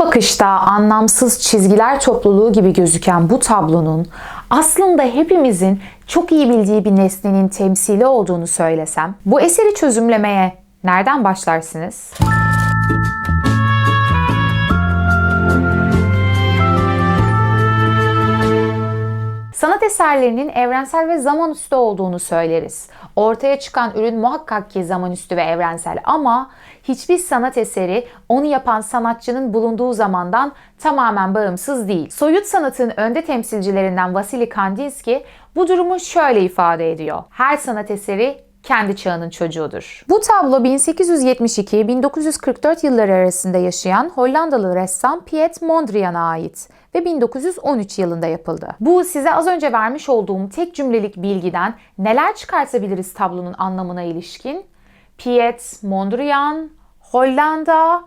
Bakışta anlamsız çizgiler topluluğu gibi gözüken bu tablonun aslında hepimizin çok iyi bildiği bir nesnenin temsili olduğunu söylesem, bu eseri çözümlemeye nereden başlarsınız? Sanat eserlerinin evrensel ve zamanüstü olduğunu söyleriz. Ortaya çıkan ürün muhakkak ki zamanüstü ve evrensel ama hiçbir sanat eseri onu yapan sanatçının bulunduğu zamandan tamamen bağımsız değil. Soyut sanatın önde temsilcilerinden Vasily Kandinsky bu durumu şöyle ifade ediyor. Her sanat eseri kendi çağının çocuğudur. Bu tablo 1872-1944 yılları arasında yaşayan Hollandalı ressam Piet Mondrian'a ait ve 1913 yılında yapıldı. Bu size az önce vermiş olduğum tek cümlelik bilgiden neler çıkartabiliriz tablonun anlamına ilişkin? Piet Mondrian, Hollanda,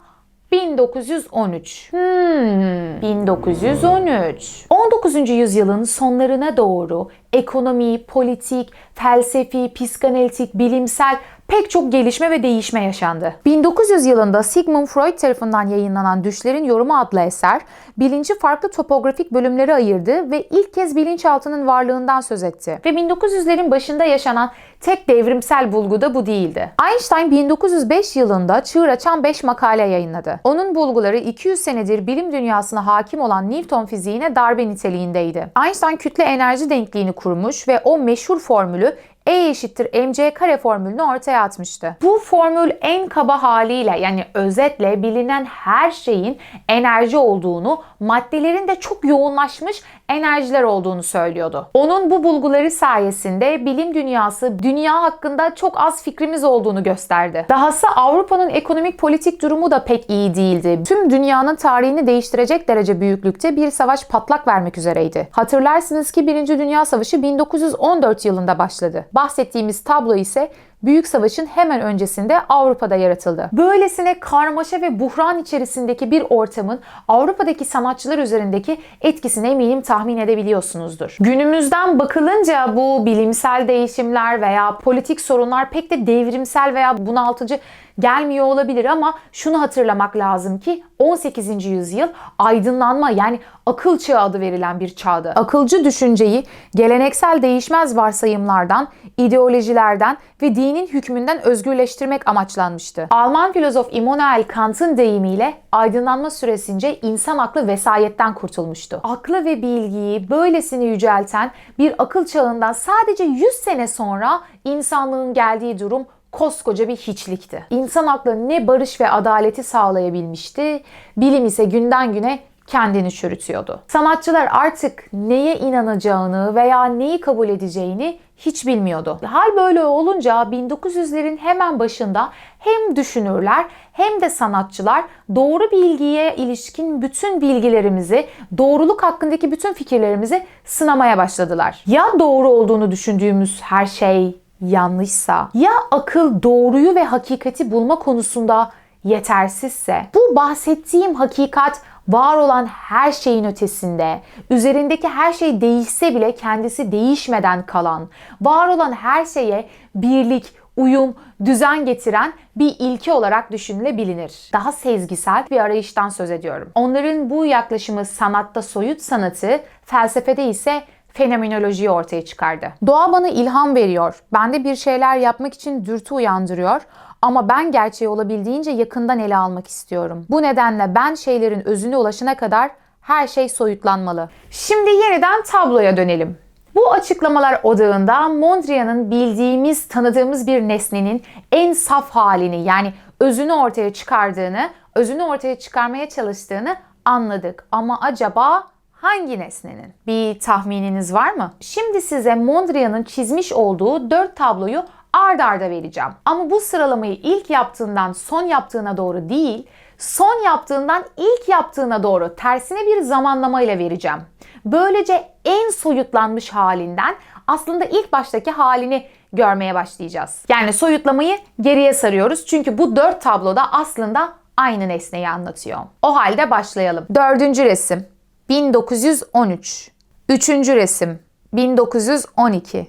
1913. Hmm, 1913. 19. yüzyılın sonlarına doğru ekonomi, politik, felsefi, psikanalitik, bilimsel pek çok gelişme ve değişme yaşandı. 1900 yılında Sigmund Freud tarafından yayınlanan Düşlerin Yorumu adlı eser, bilinci farklı topografik bölümlere ayırdı ve ilk kez bilinçaltının varlığından söz etti. Ve 1900'lerin başında yaşanan tek devrimsel bulgu da bu değildi. Einstein 1905 yılında çığır açan 5 makale yayınladı. Onun bulguları 200 senedir bilim dünyasına hakim olan Newton fiziğine darbe niteliğindeydi. Einstein kütle enerji denkliğini kurmuş ve o meşhur formülü E eşittir mc kare formülünü ortaya atmıştı. Bu formül en kaba haliyle yani özetle bilinen her şeyin enerji olduğunu, maddelerin de çok yoğunlaşmış enerjiler olduğunu söylüyordu. Onun bu bulguları sayesinde bilim dünyası dünya hakkında çok az fikrimiz olduğunu gösterdi. Dahası Avrupa'nın ekonomik politik durumu da pek iyi değildi. Tüm dünyanın tarihini değiştirecek derece büyüklükte bir savaş patlak vermek üzereydi. Hatırlarsınız ki 1. Dünya Savaşı 1914 yılında başladı. Bahsettiğimiz tablo ise Büyük Savaş'ın hemen öncesinde Avrupa'da yaratıldı. Böylesine karmaşa ve buhran içerisindeki bir ortamın Avrupa'daki sanatçılar üzerindeki etkisini eminim tahmin edebiliyorsunuzdur. Günümüzden bakılınca bu bilimsel değişimler veya politik sorunlar pek de devrimsel veya bunaltıcı gelmiyor olabilir ama şunu hatırlamak lazım ki 18. yüzyıl aydınlanma yani akıl çağı adı verilen bir çağdı. Akılcı düşünceyi geleneksel değişmez varsayımlardan, ideolojilerden ve dinin hükmünden özgürleştirmek amaçlanmıştı. Alman filozof Immanuel Kant'ın deyimiyle aydınlanma süresince insan aklı vesayetten kurtulmuştu. Aklı ve bilgiyi böylesini yücelten bir akıl çağından sadece 100 sene sonra insanlığın geldiği durum koskoca bir hiçlikti. İnsan aklı ne barış ve adaleti sağlayabilmişti, bilim ise günden güne kendini çürütüyordu. Sanatçılar artık neye inanacağını veya neyi kabul edeceğini hiç bilmiyordu. Hal böyle olunca 1900'lerin hemen başında hem düşünürler hem de sanatçılar doğru bilgiye ilişkin bütün bilgilerimizi, doğruluk hakkındaki bütün fikirlerimizi sınamaya başladılar. Ya doğru olduğunu düşündüğümüz her şey yanlışsa, ya akıl doğruyu ve hakikati bulma konusunda yetersizse, bu bahsettiğim hakikat var olan her şeyin ötesinde, üzerindeki her şey değişse bile kendisi değişmeden kalan, var olan her şeye birlik, uyum, düzen getiren bir ilke olarak düşünülebilir. Daha sezgisel bir arayıştan söz ediyorum. Onların bu yaklaşımı sanatta soyut sanatı, felsefede ise fenomenolojiyi ortaya çıkardı. Doğa bana ilham veriyor. Bende bir şeyler yapmak için dürtü uyandırıyor. Ama ben gerçeği olabildiğince yakından ele almak istiyorum. Bu nedenle ben şeylerin özüne ulaşana kadar her şey soyutlanmalı. Şimdi yeniden tabloya dönelim. Bu açıklamalar odağında Mondrian'ın bildiğimiz, tanıdığımız bir nesnenin en saf halini yani özünü ortaya çıkardığını, özünü ortaya çıkarmaya çalıştığını anladık. Ama acaba hangi nesnenin? Bir tahmininiz var mı? Şimdi size Mondrian'ın çizmiş olduğu dört tabloyu ard arda vereceğim. Ama bu sıralamayı ilk yaptığından son yaptığına doğru değil, son yaptığından ilk yaptığına doğru tersine bir zamanlama ile vereceğim. Böylece en soyutlanmış halinden aslında ilk baştaki halini görmeye başlayacağız. Yani soyutlamayı geriye sarıyoruz çünkü bu dört tabloda aslında aynı nesneyi anlatıyor. O halde başlayalım. Dördüncü resim 1913. Üçüncü resim 1912.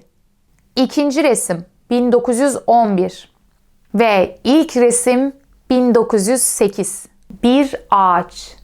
İkinci resim 1911 ve ilk resim 1908. Bir ağaç,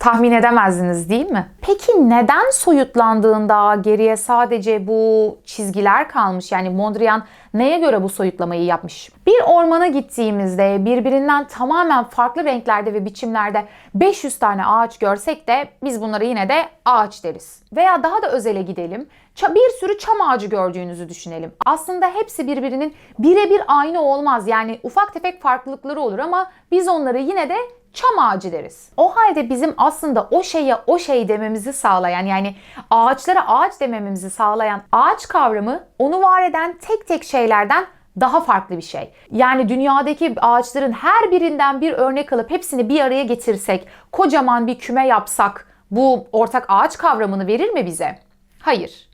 Tahmin edemezdiniz değil mi? Peki neden soyutlandığında geriye sadece bu çizgiler kalmış? Yani Mondrian neye göre bu soyutlamayı yapmış? Bir ormana gittiğimizde birbirinden tamamen farklı renklerde ve biçimlerde 500 tane ağaç görsek de biz bunlara yine de ağaç deriz. Veya daha da özele gidelim. Bir sürü çam ağacı gördüğünüzü düşünelim. Aslında hepsi birbirinin birebir aynı olmaz. Yani ufak tefek farklılıkları olur ama biz onları yine de çam ağacı deriz. O halde bizim aslında o şeye o şey dememizi sağlayan yani ağaçlara ağaç dememizi sağlayan ağaç kavramı onu var eden tek tek şeylerden daha farklı bir şey. Yani dünyadaki ağaçların her birinden bir örnek alıp hepsini bir araya getirsek, kocaman bir küme yapsak bu ortak ağaç kavramını verir mi bize? Hayır.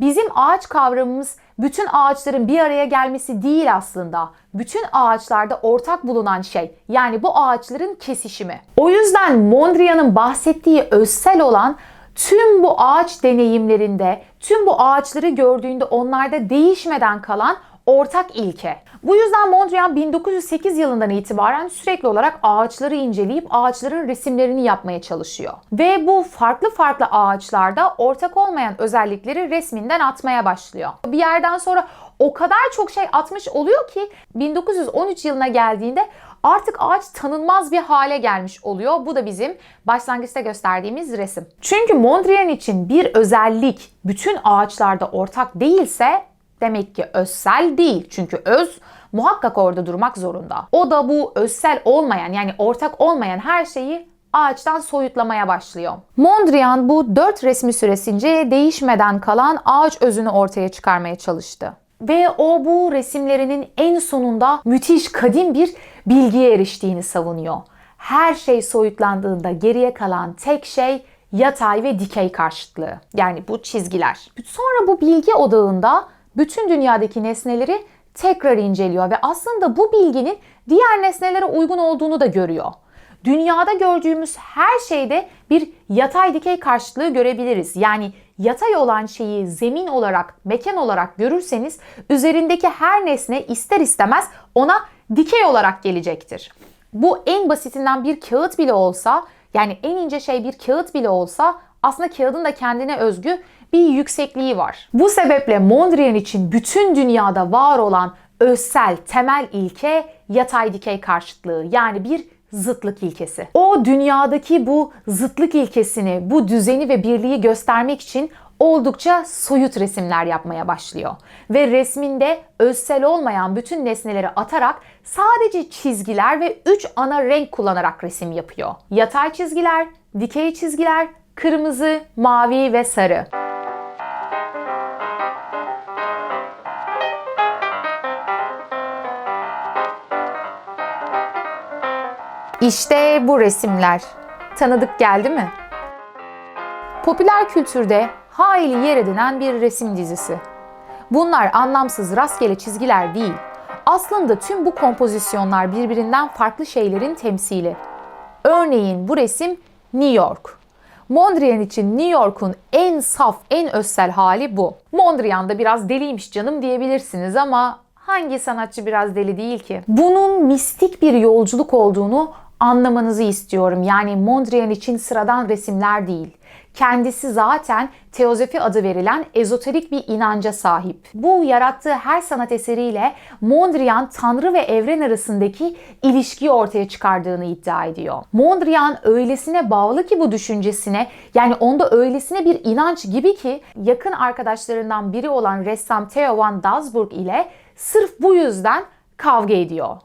Bizim ağaç kavramımız bütün ağaçların bir araya gelmesi değil aslında. Bütün ağaçlarda ortak bulunan şey. Yani bu ağaçların kesişimi. O yüzden Mondrian'ın bahsettiği özsel olan tüm bu ağaç deneyimlerinde, tüm bu ağaçları gördüğünde onlarda değişmeden kalan ortak ilke. Bu yüzden Mondrian 1908 yılından itibaren sürekli olarak ağaçları inceleyip ağaçların resimlerini yapmaya çalışıyor. Ve bu farklı farklı ağaçlarda ortak olmayan özellikleri resminden atmaya başlıyor. Bir yerden sonra o kadar çok şey atmış oluyor ki 1913 yılına geldiğinde artık ağaç tanınmaz bir hale gelmiş oluyor. Bu da bizim başlangıçta gösterdiğimiz resim. Çünkü Mondrian için bir özellik bütün ağaçlarda ortak değilse demek ki özsel değil. Çünkü öz muhakkak orada durmak zorunda. O da bu özsel olmayan yani ortak olmayan her şeyi ağaçtan soyutlamaya başlıyor. Mondrian bu dört resmi süresince değişmeden kalan ağaç özünü ortaya çıkarmaya çalıştı. Ve o bu resimlerinin en sonunda müthiş kadim bir bilgiye eriştiğini savunuyor. Her şey soyutlandığında geriye kalan tek şey yatay ve dikey karşıtlığı. Yani bu çizgiler. Sonra bu bilgi odağında bütün dünyadaki nesneleri tekrar inceliyor ve aslında bu bilginin diğer nesnelere uygun olduğunu da görüyor. Dünyada gördüğümüz her şeyde bir yatay dikey karşılığı görebiliriz. Yani yatay olan şeyi zemin olarak, mekan olarak görürseniz üzerindeki her nesne ister istemez ona dikey olarak gelecektir. Bu en basitinden bir kağıt bile olsa, yani en ince şey bir kağıt bile olsa aslında kağıdın da kendine özgü bir yüksekliği var. Bu sebeple Mondrian için bütün dünyada var olan özsel temel ilke yatay dikey karşıtlığı yani bir zıtlık ilkesi. O dünyadaki bu zıtlık ilkesini, bu düzeni ve birliği göstermek için oldukça soyut resimler yapmaya başlıyor. Ve resminde özsel olmayan bütün nesneleri atarak sadece çizgiler ve 3 ana renk kullanarak resim yapıyor. Yatay çizgiler, dikey çizgiler, kırmızı, mavi ve sarı. İşte bu resimler. Tanıdık geldi mi? Popüler kültürde hayli yer edinen bir resim dizisi. Bunlar anlamsız rastgele çizgiler değil. Aslında tüm bu kompozisyonlar birbirinden farklı şeylerin temsili. Örneğin bu resim New York. Mondrian için New York'un en saf, en özsel hali bu. Mondrian da biraz deliymiş canım diyebilirsiniz ama hangi sanatçı biraz deli değil ki? Bunun mistik bir yolculuk olduğunu anlamanızı istiyorum. Yani Mondrian için sıradan resimler değil. Kendisi zaten teozofi adı verilen ezoterik bir inanca sahip. Bu yarattığı her sanat eseriyle Mondrian tanrı ve evren arasındaki ilişkiyi ortaya çıkardığını iddia ediyor. Mondrian öylesine bağlı ki bu düşüncesine yani onda öylesine bir inanç gibi ki yakın arkadaşlarından biri olan ressam Theo van Dalsburg ile sırf bu yüzden kavga ediyor.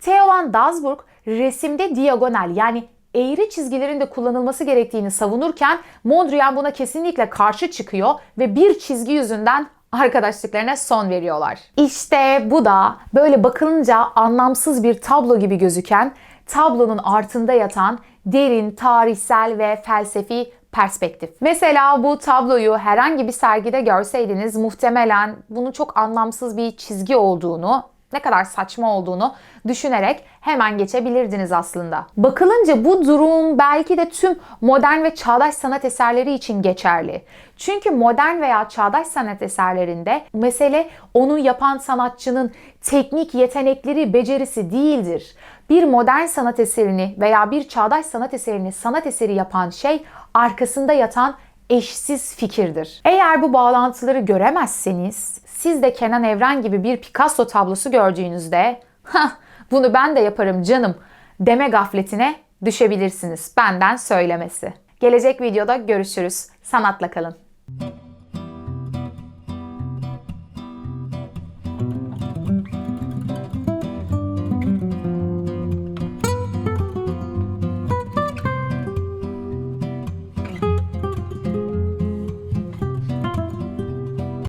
Theo van Dalsburg resimde diagonal yani eğri çizgilerin de kullanılması gerektiğini savunurken Mondrian buna kesinlikle karşı çıkıyor ve bir çizgi yüzünden arkadaşlıklarına son veriyorlar. İşte bu da böyle bakılınca anlamsız bir tablo gibi gözüken, tablonun altında yatan derin tarihsel ve felsefi perspektif. Mesela bu tabloyu herhangi bir sergide görseydiniz muhtemelen bunun çok anlamsız bir çizgi olduğunu ne kadar saçma olduğunu düşünerek hemen geçebilirdiniz aslında. Bakılınca bu durum belki de tüm modern ve çağdaş sanat eserleri için geçerli. Çünkü modern veya çağdaş sanat eserlerinde mesele onu yapan sanatçının teknik yetenekleri, becerisi değildir. Bir modern sanat eserini veya bir çağdaş sanat eserini sanat eseri yapan şey arkasında yatan eşsiz fikirdir. Eğer bu bağlantıları göremezseniz siz de Kenan Evren gibi bir Picasso tablosu gördüğünüzde "Hah, bunu ben de yaparım canım deme gafletine düşebilirsiniz. Benden söylemesi. Gelecek videoda görüşürüz. Sanatla kalın.